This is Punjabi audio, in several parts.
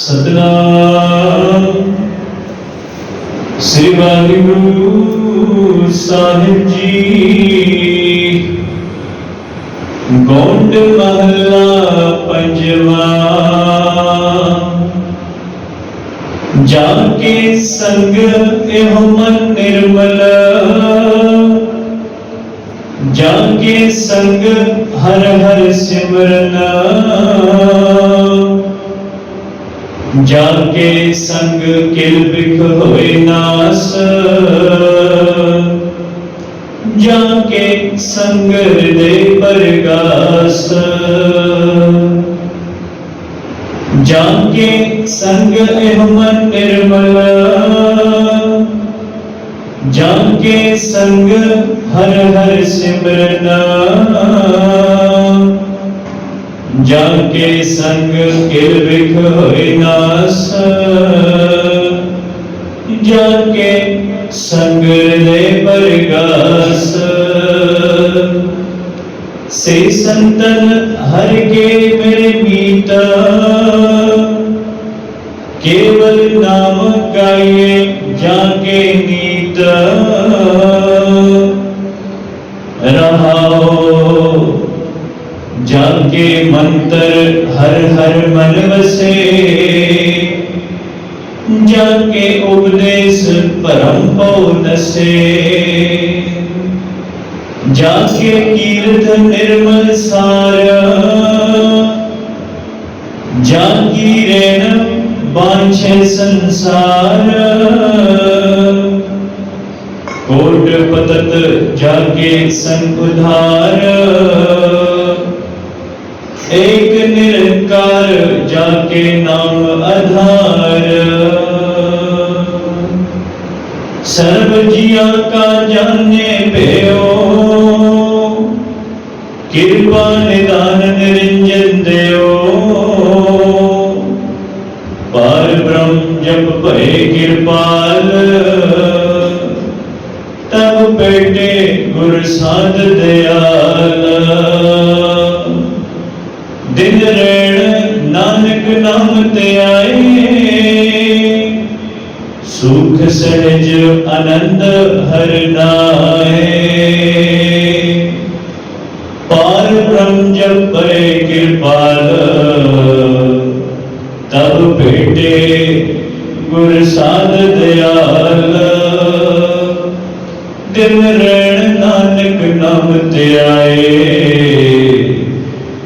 ਸਤਨਾਮ। ਸ੍ਰੀ ਵਾਹਿਗੁਰੂ ਸਾਹਿਬ ਜੀ। ਗੋਂਡ ਮਹਲਾ ਪੰਜਵਾ। ਜਾ ਕੇ ਸੰਗ ਇਹੋ ਮਨ ਨਿਰਮਲ। ਜਾ ਕੇ ਸੰਗ ਹਰ ਹਰ ਸਿਮਰਨ। ਜਾ ਕੇ ਸੰਗ ਕਿਲ ਬਿਖ ਹੋਏ ਨਾਸ। ਜਾ ਕੇ ਸੰਗ ਹਿਰਦੇ ਪਰਗਾਸ। ਜਾ ਕੇ ਸੰਗ ਇਹ ਮਨ ਨਿਰਮਲ। ਜਾ ਕੇ ਸੰਗ ਹਰ ਹਰ ਸਿਮਰਨ। ਜਾ ਕੇ ਸੰਗ ਕਿਲ ਹੋਏ ਨਾਸ ਜਾ ਕੇ ਸੰਗ ਦੇ ਪਰਗਾਸ। ਸੇ ਸੰਤਨ ਹਰ ਕੇ ਮੇਰੇ ਮੀਤਾ। ਕੇਵਲ ਨਾਮ ਗਾਏ ਜਾ ਕੇ ਨੀਤਾ। ਜਾ ਕੇ ਮੰਤਰ ਹਰ ਹਰ ਮਨ ਵਸੇ। ਜਾ ਉਪਦੇਸ਼ ਪਰਮ ਪਉ ਨਸੇ। ਜਾ ਕੀਰਤ ਨਿਰਮਲ ਸਾਰ। ਜਾ ਕੀ ਬਾਂਛੇ ਸੰਸਾਰ। ਕੋਟ ਪਤਤ ਜਾ ਸੰਗ ਉਧਾਰ ਏਕ ਨਿਰੰਕਾਰ ਜਾ ਕੇ ਨਾਮ ਆਧਾਰ ਸਰਬ ਜੀਆਂ ਕਾ ਜਾਣੇ ਭਇਓ। ਕਿਰਪਾ ਨਿਦਾਨ ਨਿਰੰਜਨ ਦਿਓ। ਪਰ ਬ੍ਰਹਮ ਜਪ ਭਏ ਕਿਰਪਾਲ। ਤਬ ਬੇਟੇ ਗੁਰ ਸਾਧ ਦਿਆਲ। ਦਿਨ ਨਾਨਕ ਨਾਮ ਤੇ ਆਏ। ਸੁਖ ਸਹਿਜ ਆਨੰਦ ਹਰ ਪਾਰ ਬ੍ਰਹਮ ਜਪੈ ਕਿਰਪਾਲ ਤਬ ਭੇਟੇ ਗੁਰ ਸਾਧ ਦਿਆਲ। ਦਿਨ ਰੇਣ ਨਾਨਕ ਨਾਮ ਤੇ ਆਏ।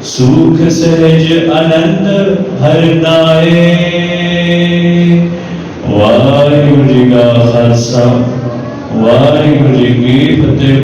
ਸੁਖ ਸਹਿਜ ਆਨੰਦ ਹਰ ਨਾਏ। ਵਾਹਿਗੁਰੂ ਜੀ ਕਾ ਖਾਲਸਾ ਵਾਹਿਗੁਰੂ ਜੀ ਕੀ ਫਤਿਹ।